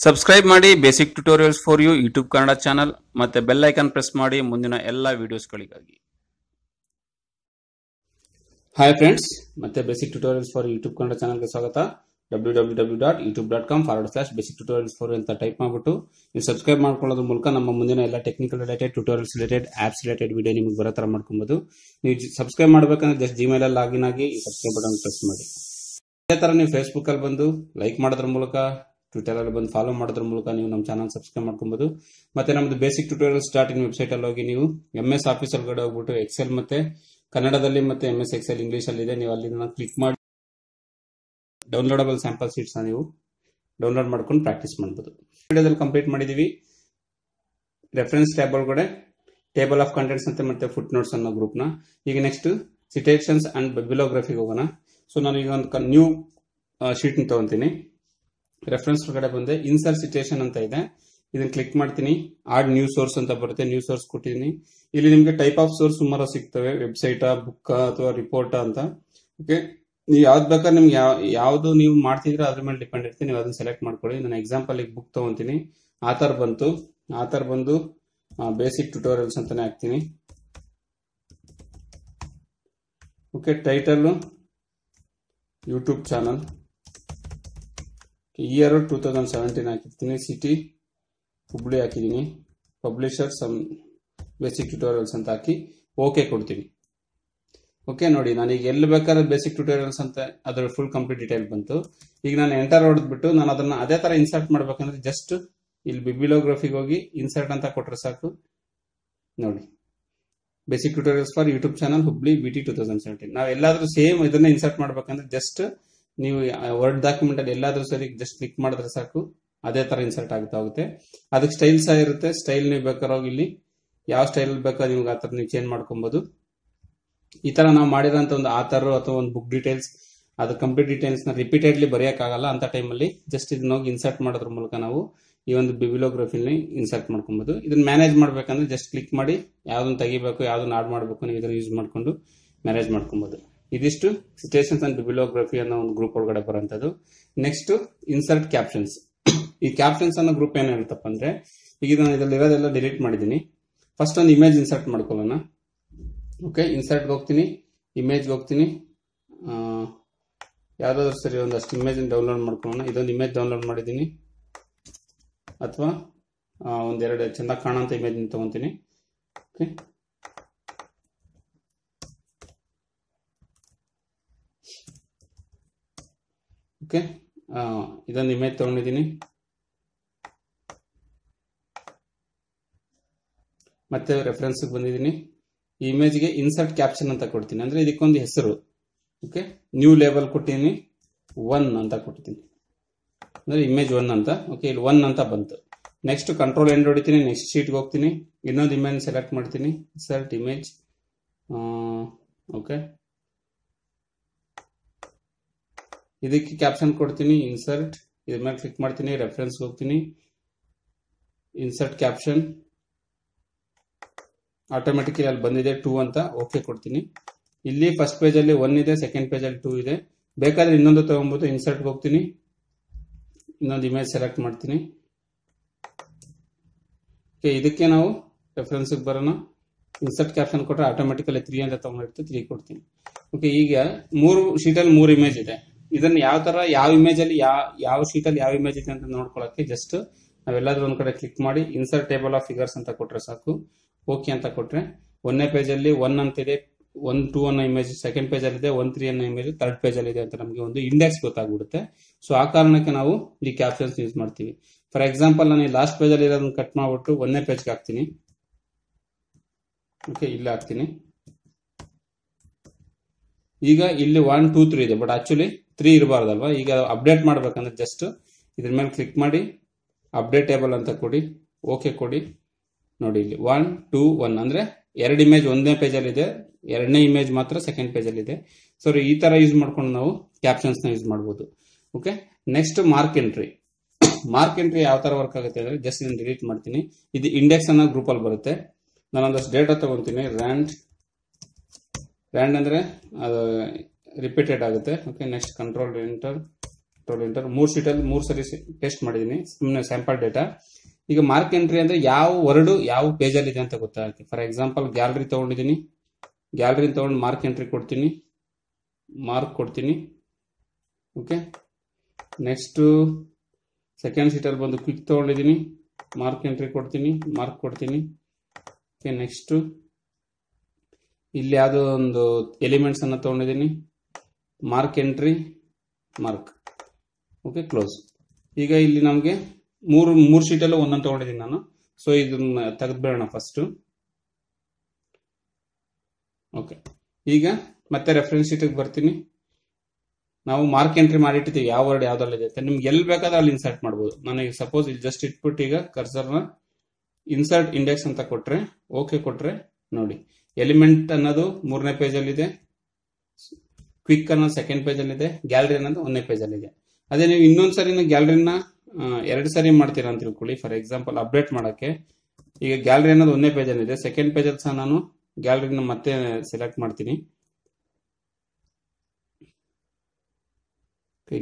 Subscribe ಮಾಡಿ basic tutorials for you YouTube Kannada channel ಮತ್ತೆ bell icon press ಮಾಡಿ ಮುಂದಿನ ಎಲ್ಲ ವಿಡಿಯೋಸ್ಗಳಿಗಾಗಿ ಹಾಯ್ ಫ್ರೆಂಡ್ಸ್ ಮತ್ತೆ basic tutorials for YouTube Kannada ಚಾನಲ್ಗೆ ಸ್ವಾಗತ. W W W dot YouTube dot com forward slash basic tutorials for ಅಂತ ಟೈಪ್ ಮಾಡಿಬಿಟ್ಟು ನೀವು ಸಬ್ಸ್ಕ್ರೈಬ್ ಮಾಡ್ಕೊಳ್ಳೋದ್ರ ಮೂಲಕ ನಮ್ಮ ಮುಂದಿನ ಎಲ್ಲ technical related tutorials related apps related video ನಿಮಗೆ ಬರೋ ಥರ ಮಾಡ್ಕೊಬೋದು. ನೀವು ಸಬ್ಸ್ಕ್ರೈಬ್ ಮಾಡಬೇಕಂದ್ರೆ ಜಸ್ಟ್ ಜಿಮೇಲಲ್ಲಿ ಲಾಗಿನ್ ಆಗಿ ಸಬ್ಸ್ಕ್ರೈಬ್ ಬಟನ್ ಪ್ರೆಸ್ ಮಾಡಿ. ಅದೇ ಥರ ನೀವು ಫೇಸ್ಬುಕ್ಕಲ್ಲಿ ಬಂದು ಲೈಕ್ ಮಾಡೋದ್ರ ಮೂಲಕ ಟ್ವಿಟರ್ ಅಲ್ಲಿ ಬಂದು ಫಾಲೋ ಮಾಡೋದ್ರ ಮೂಲಕ ನೀವು ನಮ್ಮ ಚಾನಲ್ ಸಬ್ಸ್ಕ್ರೈಬ್ ಮಾಡ್ಕೊಬಹುದು ಮತ್ತೆ ನಮ್ದು basic tutorial starting in website ಅಲ್ಲಿ ಹೋಗಿ ನೀವು ಎಂ ಎಸ್ ಆಫೀಸ್ ಒಳಗಡೆ ಹೋಗ್ಬಿಟ್ಟು ಎಕ್ಸೆಲ್ ಮತ್ತೆ ಕನ್ನಡದಲ್ಲಿ ಮತ್ತೆ ಎಂ ಎಸ್ ಎಕ್ಸೆಲ್ ಇಂಗ್ಲಿಷ್ ಅಲ್ಲಿ ಇದೆ. ನೀವು ಅಲ್ಲಿ ಕ್ಲಿಕ್ ಮಾಡಿ. ಡೌನ್ಲೋಡಬಲ್ ಸ್ಯಾಂಪಲ್ ಶೀಟ್ಸ್ ನೀವು ಡೌನ್ಲೋಡ್ ಮಾಡ್ಕೊಂಡು ಪ್ರಾಕ್ಟೀಸ್ ಮಾಡ್ಬೋದು. ವಿಡಿಯೋದಲ್ಲಿ ಕಂಪ್ಲೀಟ್ ಮಾಡಿದೀವಿ. ರೆಫರೆನ್ಸ್ ಟ್ಯಾಬ್ ಒಳಗಡೆ ಟೇಬಲ್ ಆಫ್ ಕಂಟೆಂಟ್ಸ್ ಅಂತ ಮತ್ತೆ ಫುಟ್ ನೋಟ್ಸ್ ಅನ್ನೋ ಗ್ರೂಪ್ನ ಈಗ ನೆಕ್ಸ್ಟ್ ಸಿಟೇಷನ್ಸ್ ಅಂಡ್ ಬಿಲೋಗ್ರಫಿಗೆ ಹೋಗೋಣ. ಸೊ ನಾನು ಈಗ ಒಂದು ನ್ಯೂ ಶೀಟ್ ತಗೊಂತೀನಿ. ರೆಫರೆನ್ಸ್ ಕಡೆ ಬಂದೆ. ಇನ್ಸರ್ ಸಿಟೇಷನ್ ಅಂತ ಇದೆ. ಇದನ್ನ ಕ್ಲಿಕ್ ಮಾಡ್ತೀನಿ. ಆಡ್ ನ್ಯೂ ಸೋರ್ಸ್ ಅಂತ ಬರುತ್ತೆ. ನ್ಯೂ ಸೋರ್ಸ್ ಕೊಟ್ಟಿದ್ದೀನಿ ಇಲ್ಲಿ ನಿಮಗೆ ಟೈಪ್ ಆಫ್ ಸೋರ್ಸ್ ಸುಮಾರು ಸಿಗ್ತವೆ. ವೆಬ್ಸೈಟ್ ಬುಕ್ ಅಥವಾ ರಿಪೋರ್ಟ್ ಅಂತ. ಓಕೆ ನೀವು ಯಾವ್ದು ಬೇಕಾದ್ರೆ ನಿಮ್ಗೆ ಯಾವ, ಯಾವ್ದು ನೀವು ಮಾಡ್ತಿದ್ರೆ ಅದ್ರ ಮೇಲೆ ಡಿಪೆಂಡ್ ಇರ್ತೀನಿ ನೀವು ಅದನ್ನ ಸೆಲೆಕ್ಟ್ ಮಾಡ್ಕೊಳ್ಳಿ. ನಾನು ಎಕ್ಸಾಂಪಲ್ ಈಗ ಬುಕ್ ತಗೊಂತೀನಿ. ಆಥರ್ ಬಂತು. ಆಥರ್ ಬಂದು ಬೇಸಿಕ್ ಟ್ಯುಟೋರಿಯಲ್ಸ್ ಅಂತಾನೆ ಹಾಕ್ತೀನಿ. Okay title YouTube channel year two thousand seventeen ಹಾಕಿರ್ತೀನಿ ಸಿಟಿ ಹುಬ್ಳಿ ಹಾಕಿದ್ದೀನಿ. ಪಬ್ಲಿಷರ್ ಸಮ್ ಬೇಸಿಕ್ ಟ್ಯೂಟೋರಿಯಲ್ಸ್ ಅಂತ ಹಾಕಿ ಓಕೆ ಕೊಡ್ತೀನಿ. ಓಕೆ ನೋಡಿ ನಾನು ಈಗ ಎಲ್ಲಿ ಬೇಕಾದ್ರೆ ಬೇಸಿಕ್ ಟ್ಯುಟೋರಿಯಲ್ಸ್ ಅಂತ ಅದರ ಫುಲ್ ಕಂಪ್ಲೀಟ್ ಡೀಟೇಲ್ ಬಂತು. ಈಗ ನಾನು ಎಂಟರ್ ಹೊಡೆದ್ಬಿಟ್ಟು ನಾನು ಅದನ್ನು ಅದೇ ಥರ ಇನ್ಸರ್ಟ್ ಮಾಡ್ಬೇಕಂದ್ರೆ ಜಸ್ಟ್ ಇಲ್ಲಿ ಬಿಬಿಲೋಗ್ರಫಿಗೆ ಹೋಗಿ ಇನ್ಸರ್ಟ್ ಅಂತ ಕೊಟ್ಟರೆ ಸಾಕು. ನೋಡಿ basic tutorials for YouTube channel Hubli B T two thousand seventeen ನಾವು ಎಲ್ಲಾದರೂ ಸೇಮ್ ಇದನ್ನ ಇನ್ಸರ್ಟ್ ಮಾಡ್ಬೇಕಂದ್ರೆ ಜಸ್ಟ್ ನೀವು ವರ್ಡ್ ಡಾಕ್ಯುಮೆಂಟ್ ಅಲ್ಲಿ ಎಲ್ಲಾದ್ರೂ ಸರಿ ಜಸ್ಟ್ ಕ್ಲಿಕ್ ಮಾಡಿದ್ರೆ ಸಾಕು. ಅದೇ ತರ ಇನ್ಸರ್ಟ್ ಆಗ್ತಾ ಹೋಗುತ್ತೆ. ಅದಕ್ಕೆ ಸ್ಟೈಲ್ ಸಹ ಇರುತ್ತೆ. ಸ್ಟೈಲ್ ನೀವು ಹೋಗಿ ಇಲ್ಲಿ ಯಾವ ಸ್ಟೈಲ್ ಬೇಕೋ ನಿಮ್ಗೆ ಆ ಥರ ನೀವು ಚೇಂಜ್ ಮಾಡ್ಕೊಬಹುದು ಈ ತರ ನಾವು ಮಾಡಿರೋಂಥ ಒಂದು ಆಥರ್ ಅಥವಾ ಒಂದು ಬುಕ್ ಡೀಟೇಲ್ಸ್ ಅದು ಕಂಪ್ಲೀಟ್ ಡೀಟೇಲ್ಸ್ನ ರಿಪೀಟೆಡ್ಲಿ ಬರೆಯೋಕ್ಕಾಗಲ್ಲ ಅಂತ ಟೈಮಲ್ಲಿ ಜಸ್ಟ್ ಇದನ್ನ ಹೋಗಿ ಇನ್ಸರ್ಟ್ ಮಾಡೋದ್ರ ಮೂಲಕ ನಾವು ಈ ಒಂದು ಬಿಬಿಲೋಗ್ರಫಿಲಿ ಇನ್ಸರ್ಟ್ ಮಾಡ್ಕೊಬಹುದು ಇದನ್ನ ಮ್ಯಾನೇಜ್ ಮಾಡ್ಬೇಕಂದ್ರೆ ಜಸ್ಟ್ ಕ್ಲಿಕ್ ಮಾಡಿ ಯಾವ್ದನ್ನ ತೆಗಿಬೇಕು, ಯಾವ್ದನ್ನ ಆಡ್ ಮಾಡಬೇಕು ನೀವು ಇದನ್ನ ಯೂಸ್ ಮಾಡ್ಕೊಂಡು ಮ್ಯಾನೇಜ್ ಮಾಡ್ಕೊಬಹುದು ಇದಿಷ್ಟು ಸಿಟೇಷನ್ಸ್ ಅಂಡ್ ಬಿಬಿಲೋಗ್ರಫಿ ಅನ್ನೋ ಒಂದು ಗ್ರೂಪ್ ಒಳಗಡೆ ಬರೋಂಥದ್ದು ನೆಕ್ಸ್ಟ್ ಇನ್ಸರ್ಟ್ ಕ್ಯಾಪ್ಷನ್ಸ್ ಈ ಕ್ಯಾಪ್ಷನ್ಸ್ ಅನ್ನೋ ಗ್ರೂಪ್ ಏನ್ ಹೇಳ್ತಪ್ಪ ಅಂದ್ರೆ, ಈಗ ನಾನು ಇದರಲ್ಲಿ ಇರೋದೆಲ್ಲ ಡಿಲೀಟ್ ಮಾಡಿದ್ದೀನಿ. ಫಸ್ಟ್ ಒಂದು ಇಮೇಜ್ ಇನ್ಸರ್ಟ್ ಮಾಡ್ಕೊಳ್ಳೋಣ. ಓಕೆ ಇನ್ಸರ್ಟ್ಗೆ ಹೋಗ್ತೀನಿ. ಇಮೇಜ್ಗೆ ಹೋಗ್ತೀನಿ. ಯಾವ್ದಾದ್ರು ಸರಿ ಒಂದಷ್ಟು ಇಮೇಜ್ ಡೌನ್ಲೋಡ್ ಮಾಡ್ಕೊಳ್ಳೋಣ. ಇದೊಂದು ಇಮೇಜ್ ಡೌನ್ಲೋಡ್ ಮಾಡಿದ್ದೀನಿ. ಅಥವಾ ಒಂದೆರಡು ಚೆನ್ನಾಗಿ ಕಾಣೋಂಥ ಇಮೇಜ್ ತಗೊಂತೀನಿ. Okay okay. ಇದೊಂದು ಇಮೇಜ್ ತೊಗೊಂಡಿದ್ದೀನಿ. ಮತ್ತೆ ರೆಫರೆನ್ಸ್ ಬಂದಿದ್ದೀನಿ. ಈ ಇಮೇಜ್ಗೆ ಇನ್ಸರ್ಟ್ ಕ್ಯಾಪ್ಷನ್ ಅಂತ ಕೊಡ್ತೀನಿ. ಅಂದ್ರೆ ಇದಕ್ಕೊಂದು ಹೆಸರು. ಓಕೆ. ನ್ಯೂ ಲೇಬಲ್ ಕೊಟ್ಟಿದ್ದೀನಿ. ಒನ್ ಅಂತ ಕೊಡ್ತೀನಿ. ಅಂದ್ರೆ ಇಮೇಜ್ ಒನ್ ಅಂತ. ಓಕೆ, ಇಲ್ಲಿ ಒನ್ ಅಂತ ಬಂತು. ನೆಕ್ಸ್ಟ್ ಕಂಟ್ರೋಲ್ ಎಂಡ್ ಹೊಡಿತೀನಿ. ನೆಕ್ಸ್ಟ್ ಶೀಟ್ಗೆ ಹೋಗ್ತೀನಿ. ಇನ್ನೊಂದು ಇಮೇಜ್ ಸೆಲೆಕ್ಟ್ ಮಾಡ್ತೀನಿ. Insert image okay. ಇದಕ್ಕೆ ಕ್ಯಾಪ್ಷನ್ ಕೊಡ್ತೀನಿ ಇನ್ಸರ್ಟ್ ಇದ್ರ ಮೇಲೆ ಕ್ಲಿಕ್ ಮಾಡ್ತೀನಿ ರೆಫರೆನ್ಸ್ ಹೋಗ್ತೀನಿ. ಇನ್ಸರ್ಟ್ ಕ್ಯಾಪ್ಷನ್ ಆಟೋಮೆಟಿಕಲಿ ಅಲ್ಲಿ ಬಂದಿದೆ ಟೂ ಅಂತ ಓಕೆ ಕೊಡ್ತೀನಿ. ಇಲ್ಲಿ ಫಸ್ಟ್ ಪೇಜ್ ಅಲ್ಲಿ ಒನ್ ಇದೆ ಸೆಕೆಂಡ್ ಪೇಜ್ ಅಲ್ಲಿ ಟೂ ಇದೆ. ಬೇಕಾದ್ರೆ ಇನ್ನೊಂದು ತಗೊಂಬೋದು ಇನ್ಸರ್ಟ್ ಹೋಗ್ತೀನಿ. ಇನ್ನೊಂದು ಇಮೇಜ್ ಸೆಲೆಕ್ಟ್ ಮಾಡ್ತೀನಿ. ಓಕೆ ಇದಕ್ಕೆ ನಾವು ರೆಫರೆನ್ಸ್ ಬರೋಣ. ಇನ್ಸರ್ಟ್ ಕ್ಯಾಪ್ಷನ್ ಕೊಟ್ಟರೆ ಆಟೋಮೆಟಿಕಲಿ ತ್ರೀ ಅಂತ ತಗೊಂಡಿರ್ತೀವಿ ತ್ರೀ ಕೊಡ್ತೀನಿ. ಓಕೆ ಈಗ ಮೂರು ಶೀಟಲ್ಲಿ ಮೂರು ಇಮೇಜ್ ಇದೆ. ಇದನ್ನ ಯಾವ ತರ, ಯಾವ ಇಮೇಜ್ ಅಲ್ಲಿ ಯಾವ ಶೀಟ್ ಅಲ್ಲಿ ಯಾವ ಇಮೇಜ್ ಇದೆ ಅಂತ ನೋಡ್ಕೊಳಕ್ಕೆ ಜಸ್ಟ್ ನಾವೆಲ್ಲಾದ್ರೂ ಒಂದ್ ಕಡೆ ಕ್ಲಿಕ್ ಮಾಡಿ ಇನ್ಸರ್ಟ್ ಟೇಬಲ್ ಆಫ್ ಫಿಗರ್ಸ್ ಅಂತ ಕೊಟ್ರೆ ಸಾಕು. ಓಕೆ ಅಂತ ಕೊಟ್ರೆ ಒಂದನೇ ಪೇಜ್ ಅಲ್ಲಿ ಒನ್ ಅಂತಿದೆ ಒನ್ ಟೂ ಅನ್ನೋ ಇಮೇಜ್ ಸೆಕೆಂಡ್ ಪೇಜ್ ಅಲ್ಲಿ ಇದೆ ಒನ್ ತ್ರೀ ಅನ್ನೋ ಇಮೇಜ್ ತರ್ಡ್ ಪೇಜ್ ಅಲ್ಲಿ ಇದೆ ಅಂತ ನಮಗೆ ಒಂದು ಇಂಡೆಕ್ಸ್ ಗೊತ್ತಾಗ್ಬಿಡುತ್ತೆ. ಸೊ ಆ ಕಾರಣಕ್ಕೆ ನಾವು ಈ ಕ್ಯಾಪ್ಷನ್ಸ್ ಯೂಸ್ ಮಾಡ್ತೀವಿ. ಫಾರ್ ಎಕ್ಸಾಂಪಲ್ ನಾನು ಈ ಲಾಸ್ಟ್ ಪೇಜ್ ಅಲ್ಲಿ ಇರೋದನ್ನ ಕಟ್ ಮಾಡ್ಬಿಟ್ಟು ಒಂದನೇ ಪೇಜ್ಗೆ ಹಾಕ್ತೀನಿ. ಓಕೆ ಇಲ್ಲಿ ಹಾಕ್ತೀನಿ. ಈಗ ಇಲ್ಲಿ ಒನ್ ಟೂ ತ್ರೀ ಇದೆ ಬಟ್ ಆಕ್ಚುಲಿ ತ್ರೀ ಇರಬಾರ್ದಲ್ವಾ? ಈಗ ಅಪ್ಡೇಟ್ ಮಾಡ್ಬೇಕಂದ್ರೆ ಜಸ್ಟ್ ಇದ್ರ ಮೇಲೆ ಕ್ಲಿಕ್ ಮಾಡಿ ಅಪ್ಡೇಟೇಬಲ್ ಅಂತ ಕೊಡಿ ಓಕೆ ಕೊಡಿ. ನೋಡಿ ಇಲ್ಲಿ ಒನ್ ಟೂ ಒನ್ ಅಂದ್ರೆ ಎರಡು ಇಮೇಜ್ ಒಂದನೇ ಪೇಜಲ್ಲಿ ಇದೆ, ಎರಡನೇ ಇಮೇಜ್ ಮಾತ್ರ ಸೆಕೆಂಡ್ ಪೇಜಲ್ಲಿದೆ ಸೊ ಈ ತರ ಯೂಸ್ ಮಾಡ್ಕೊಂಡು ನಾವು ಕ್ಯಾಪ್ಷನ್ಸ್ನ ಯೂಸ್ ಮಾಡ್ಬೋದು. Okay next mark entry mark entry ಯಾವ ತರ ವರ್ಕ್ ಆಗುತ್ತೆ ಅಂದ್ರೆ ಜಸ್ಟ್ ನಾನು ಡಿಲೀಟ್ ಮಾಡ್ತೀನಿ. ಇದು ಇಂಡೆಕ್ಸ್ ಅನ್ನೋ ಗ್ರೂಪಲ್ಲಿ ಬರುತ್ತೆ. ನಾನು ನಾನೊಂದಷ್ಟು ಡೇಟಾ ತಗೊಂತೀನಿ. ರ್ಯಾಂಡ್ ರ್ಯಾಂಡ್ ಅಂದ್ರೆ, ಅದು ರಿಪೀಟೆಡ್ ಆಗುತ್ತೆ. Okay next control enter control enter ಮೂರು ಸೀಟಲ್ಲಿ ಮೂರು ಸರಿ ಟೆಸ್ಟ್ ಮಾಡಿದ್ದೀನಿ ಸುಮ್ಮನೆ ಸ್ಯಾಂಪಲ್ ಡೇಟಾ ಈಗ ಮಾರ್ಕ್ ಎಂಟ್ರಿ ಅಂದರೆ ಯಾವ ವರ್ಡು ಯಾವ ಪೇಜಲ್ಲಿ ಇದೆ ಅಂತ ಗೊತ್ತಾಗುತ್ತೆ. ಫಾರ್ ಎಕ್ಸಾಂಪಲ್ ಗ್ಯಾಲರಿ ತೊಗೊಂಡಿದ್ದೀನಿ ಗ್ಯಾಲ್ರಿ ತಗೊಂಡು ಮಾರ್ಕ್ ಎಂಟ್ರಿ ಕೊಡ್ತೀನಿ. ಮಾರ್ಕ್ ಕೊಡ್ತೀನಿ. ಓಕೆ ನೆಕ್ಸ್ಟು ಸೆಕೆಂಡ್ ಸೀಟಲ್ಲಿ ಬಂದು ಕ್ವಿಕ್ ತೊಗೊಂಡಿದ್ದೀನಿ ಮಾರ್ಕ್ ಎಂಟ್ರಿ ಕೊಡ್ತೀನಿ. ಮಾರ್ಕ್ ಕೊಡ್ತೀನಿ. ಓಕೆ ನೆಕ್ಸ್ಟು ಇಲ್ಲಿ ಯಾವುದೋ ಒಂದು ಎಲಿಮೆಂಟ್ಸನ್ನು ತೊಗೊಂಡಿದ್ದೀನಿ mark entry mark okay close ಈಗ ಇಲ್ಲಿ ನಮಗೆ ಮೂರು ಮೂರು ಶೀಟಲ್ಲೂ ಒಂದೊಂದು ತೊಗೊಂಡಿದ್ದೀನಿ ನಾನು. ಸೊ ಇದನ್ನ ತೆಗೆದ್ಬೇಡೋಣ ಫಸ್ಟು ಓಕೆ ಈಗ ಮತ್ತೆ ರೆಫರೆನ್ಸ್ ಶೀಟಿಗೆ ಬರ್ತೀನಿ. ನಾವು ಮಾರ್ಕ್ ಎಂಟ್ರಿ ಮಾಡಿಟ್ಟಿದ್ದೀವಿ. ಯಾವ ವರ್ಡ್ ಯಾವ್ದ್ರಲ್ಲಿ ಇದೆ ನಿಮ್ಗೆ ಎಲ್ಲಿ ಬೇಕಾದ್ರೆ ಅಲ್ಲಿ ಇನ್ಸರ್ಟ್ ಮಾಡ್ಬೋದು. ನನಗೆ ಸಪೋಸ್ ಇಲ್ಲಿ ಜಸ್ಟ್ ಇಟ್ಬಿಟ್ಟು ಈಗ ಕರ್ಸರ್ನ ಇನ್ಸರ್ಟ್ ಇಂಡೆಕ್ಸ್ ಅಂತ ಕೊಟ್ರೆ ಓಕೆ ಕೊಟ್ರೆ ನೋಡಿ. ಎಲಿಮೆಂಟ್ ಅನ್ನೋದು ಮೂರನೇ ಪೇಜಲ್ಲಿದೆ ಕ್ವಿಕ್ ಅನ್ನೋದು ಸೆಕೆಂಡ್ ಪೇಜಲ್ಲಿದೆ ಗ್ಯಾಲರಿ ಅನ್ನೋದು ಒಂದನೇ ಇದೆ ಅದೇ ನೀವು ಇನ್ನೊಂದು ಸರಿ ಗ್ಯಾಲರಿನ ಎರಡು ಸರಿ ಮಾಡ್ತೀರಾ ಅಂತ ತಿಳ್ಕೊಳ್ಳಿ. ಫಾರ್ ಎಕ್ಸಾಂಪಲ್ ಅಪ್ಡೇಟ್ ಮಾಡೋಕ್ಕೆ. ಈಗ ಗ್ಯಾಲರಿ ಅನ್ನೋದು ಒಂದೇ ಪೇಜ್ ಅಲ್ಲಿ ಇದೆ ಸೆಕೆಂಡ್ ಪೇಜಲ್ಲಿ ಸಹ ನಾನು ಗ್ಯಾಲರಿನ ಮತ್ತೆ ಸೆಲೆಕ್ಟ್ ಮಾಡ್ತೀನಿ.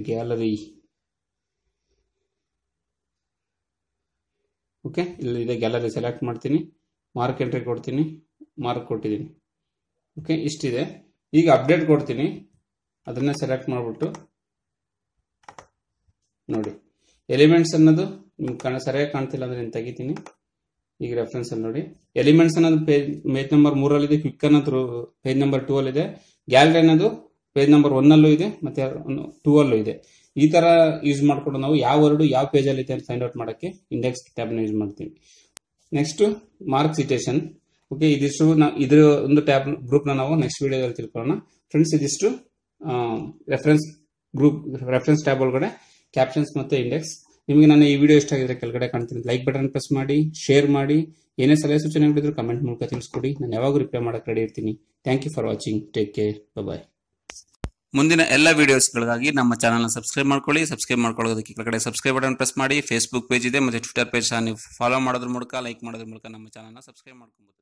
ಗ್ಯಾಲರಿ ಓಕೆ ಇಲ್ಲಿ ಇದೆ ಗ್ಯಾಲರಿ ಸೆಲೆಕ್ಟ್ ಮಾಡ್ತೀನಿ. ಮಾರ್ಕ್ ಎಂಟ್ರಿ ಕೊಡ್ತೀನಿ. ಮಾರ್ಕ್ ಕೊಟ್ಟಿದ್ದೀನಿ. ಓಕೆ ಇಷ್ಟಿದೆ. ಈಗ ಅಪ್ಡೇಟ್ ಕೊಡ್ತೀನಿ. ಅದನ್ನೇ ಸೆಲೆಕ್ಟ್ ಮಾಡಿಬಿಟ್ಟು ನೋಡಿ. ಎಲಿಮೆಂಟ್ಸ್ ಅನ್ನೋದು ನಿಮ್ಗೆ ಕಾಣ, ಸರಿಯಾಗಿ ಕಾಣ್ತಿಲ್ಲ ಅಂದ್ರೆ ನಾನು ತೆಗಿತೀನಿ. ಈಗ ರೆಫರೆನ್ಸ್ ಅಲ್ಲಿ ನೋಡಿ. ಎಲಿಮೆಂಟ್ಸ್ ಅನ್ನೋದು ಪೇಜ್ ಪೇಜ್ ನಂಬರ್ ಮೂರಲ್ಲಿದೆ ಕ್ವಿಕ್ ಅನ್ನೋದು ಪೇಜ್ ನಂಬರ್ ಟೂ ಅಲ್ಲಿ ಇದೆ ಗ್ಯಾಲರಿ ಅನ್ನೋದು ಪೇಜ್ ನಂಬರ್ ಒನ್ ಅಲ್ಲೂ ಇದೆ, ಮತ್ತೆ ಟೂ ಅಲ್ಲೂ ಇದೆ. ಈ ತರ ಯೂಸ್ ಮಾಡಿಕೊಂಡು ನಾವು ಯಾವ ವರ್ಡ್ ಯಾವ ಪೇಜ್ ಅಲ್ಲಿ ಇದೆ ಅಂತ ಫೈಂಡ್ ಔಟ್ ಮಾಡೋಕ್ಕೆ ಇಂಡೆಕ್ಸ್ ಟ್ಯಾಬ್ನ ಯೂಸ್ ಮಾಡ್ತೀವಿ ನೆಕ್ಸ್ಟ್ ಮಾರ್ಕ್ ಸಿಟೇಷನ್ ಓಕೆ ಇದಿಷ್ಟು ನಾವು ಇದ್ರ ಒಂದು ಟ್ಯಾಬ್ ಗ್ರೂಪ್ ನಾವು ನೆಕ್ಸ್ಟ್ ವಿಡಿಯೋದಲ್ಲಿ ತಿಳ್ಕೊಳ್ಳೋಣ. ಫ್ರೆಂಡ್ಸ್ ಇದಿಷ್ಟು ರೆಫರೆನ್ಸ್ ಗ್ರೂಪ್ ರೆಫರೆನ್ಸ್ ಟ್ಯಾಬ್ ಒಳಗಡೆ ಕ್ಯಾಪ್ಷನ್ಸ್ ಮತ್ತೆ ಇಂಡೆಕ್ಸ್ ನಿಮಗೆ ನಾನು ಈ ವಿಡಿಯೋ ಇಷ್ಟ ಆಗಿದ್ರೆ ಕೆಳಗಡೆ ಕಾಣ್ತೀನಿ ಲೈಕ್ ಬಟನ್ ಪ್ರೆಸ್ ಮಾಡಿ ಶೇರ್ ಮಾಡಿ. ಏನೇ ಸಲಹೆ ಸೂಚನೆಗಳಿದ್ರು ಕಮೆಂಟ್ ಮೂಲಕ ತಿಳಿಸ್ಕೊಡಿ. ನಾನು ಯಾವಾಗ ರಿಪ್ಲೈ ಮಾಡಕ್ಕೆ ರೆಡಿ ಇರ್ತೀನಿ. Thank you for watching take care bye ಮುಂದಿನ ಎಲ್ಲ ವಿಡಿಯೋಸ್ಗಳಿಗಾಗಿ ನಮ್ಮ ಚಾನಲ್ನ ಸಬ್ಸ್ಕ್ರೈಬ್ ಮಾಡ್ಕೊಳ್ಳಿ. ಸಬ್ಸ್ಕ್ರೈಬ್ ಮಾಡ್ಕೊಳ್ಳೋದಕ್ಕೆ ಕೆಳಗಡೆ ಸಬ್ಸ್ಕ್ರೈಬ್ ಬಟನ್ ಪ್ರೆಸ್ ಮಾಡಿ. ಫೇಸ್ಬುಕ್ ಪೇಜ್ ಇದೆ. ಮತ್ತು ಟ್ವಿಟರ್ ಪೇಜ್ ನೀವು ಫಾಲೋ ಮಾಡೋದ್ರ ಮೂಲಕ ಲೈಕ್ ಮಾಡೋದ್ರ ಮೂಲಕ ನಮ್ಮ ಚಾನಲ್ನ ಸಬ್ಸ್ಕ್ರೈಬ್ ಮಾಡ್ಕೊಬೋದು.